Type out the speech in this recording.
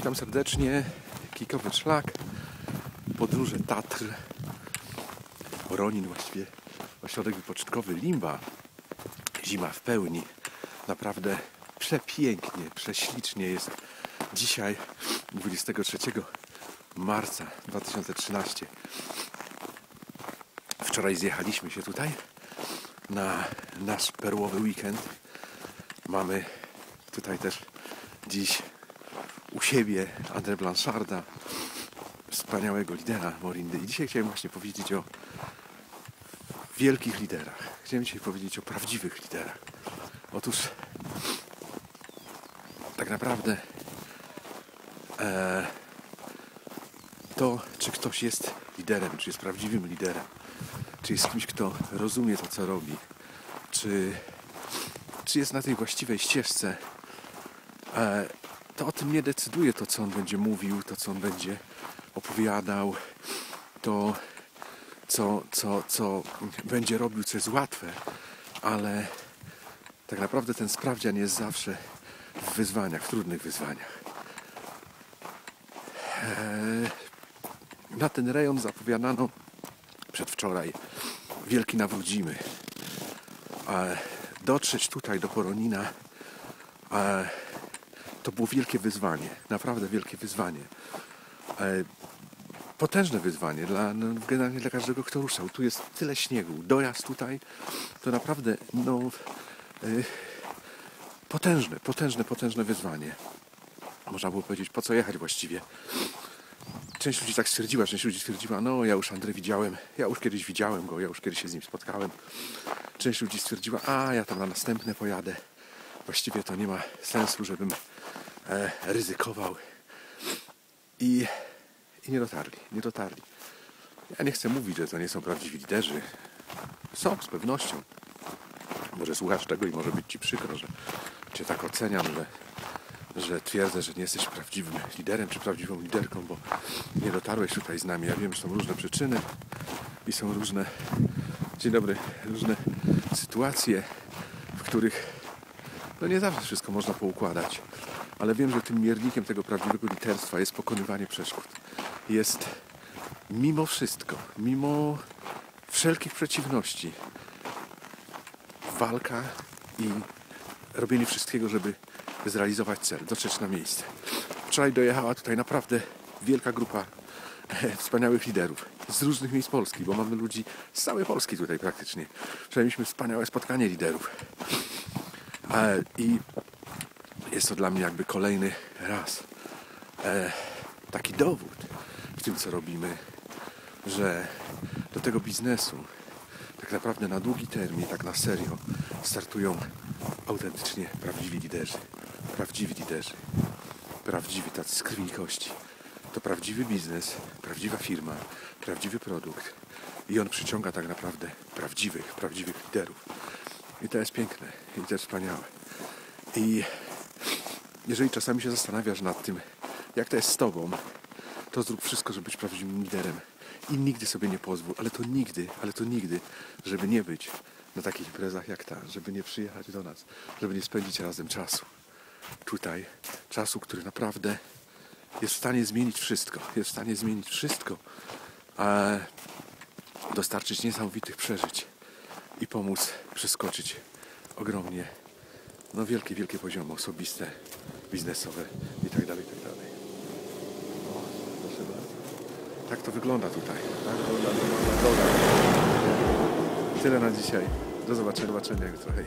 witam serdecznie. Kikowy szlak, podróże Tatr, Ronin właściwie, ośrodek wypoczynkowy Limba. Zima w pełni. Naprawdę przepięknie, prześlicznie jest dzisiaj, 23 marca 2013. Wczoraj zjechaliśmy się tutaj na nasz perłowy weekend. Mamy tutaj też dziś u siebie André Blancharda, wspaniałego lidera Morindy. I dzisiaj chciałem właśnie powiedzieć o wielkich liderach. Chciałem dzisiaj powiedzieć o prawdziwych liderach. Otóż tak naprawdę e, to, czy ktoś jest liderem, czy jest prawdziwym liderem, czy jest kimś, kto rozumie to, co robi, czy, czy jest na tej właściwej ścieżce, e, to o tym nie decyduje to, co on będzie mówił, to, co on będzie opowiadał, to, co, co, co będzie robił, co jest łatwe, ale tak naprawdę ten sprawdzian jest zawsze w wyzwaniach, w trudnych wyzwaniach. Eee, na ten rejon zapowiadano przedwczoraj wielki nawrócimy. A dotrzeć tutaj do Poronina a to było wielkie wyzwanie, naprawdę wielkie wyzwanie. E, potężne wyzwanie dla, no, generalnie dla każdego, kto ruszał. Tu jest tyle śniegu. Dojazd tutaj to naprawdę no, e, potężne, potężne, potężne wyzwanie. Można było powiedzieć, po co jechać właściwie. Część ludzi tak stwierdziła, część ludzi stwierdziła, no ja już Andrzej widziałem, ja już kiedyś widziałem go, ja już kiedyś się z nim spotkałem. Część ludzi stwierdziła, a ja tam na następne pojadę. Właściwie to nie ma sensu, żebym ryzykował. I, I nie dotarli, nie dotarli. Ja nie chcę mówić, że to nie są prawdziwi liderzy. Są z pewnością. Może słuchasz tego i może być Ci przykro, że Cię tak oceniam, że, że twierdzę, że nie jesteś prawdziwym liderem czy prawdziwą liderką, bo nie dotarłeś tutaj z nami. Ja wiem, że są różne przyczyny i są różne, dzień dobry, różne sytuacje, w których no nie zawsze wszystko można poukładać ale wiem, że tym miernikiem tego prawdziwego literstwa jest pokonywanie przeszkód. Jest mimo wszystko, mimo wszelkich przeciwności, walka i robienie wszystkiego, żeby zrealizować cel, dotrzeć na miejsce. Wczoraj dojechała tutaj naprawdę wielka grupa wspaniałych liderów z różnych miejsc Polski, bo mamy ludzi z całej Polski tutaj praktycznie. Wczoraj mieliśmy wspaniałe spotkanie liderów. E, I jest to dla mnie jakby kolejny raz e, taki dowód w tym, co robimy, że do tego biznesu tak naprawdę na długi termin, tak na serio startują autentycznie prawdziwi liderzy. Prawdziwi liderzy. Prawdziwi tacy z krwi kości. To prawdziwy biznes, prawdziwa firma, prawdziwy produkt i on przyciąga tak naprawdę prawdziwych, prawdziwych liderów. I to jest piękne i to jest wspaniałe. I jeżeli czasami się zastanawiasz nad tym, jak to jest z tobą, to zrób wszystko, żeby być prawdziwym liderem. I nigdy sobie nie pozwól, ale to nigdy, ale to nigdy, żeby nie być na takich imprezach jak ta, żeby nie przyjechać do nas, żeby nie spędzić razem czasu. Tutaj czasu, który naprawdę jest w stanie zmienić wszystko. Jest w stanie zmienić wszystko, a dostarczyć niesamowitych przeżyć i pomóc przeskoczyć ogromnie no wielkie, wielkie poziomy osobiste, biznesowe i tak dalej, i tak dalej. O, proszę bardzo. Tak to wygląda tutaj. Tak wygląda, wygląda. Tyle na dzisiaj. Do zobaczenia, zobaczenia jutro. Hej.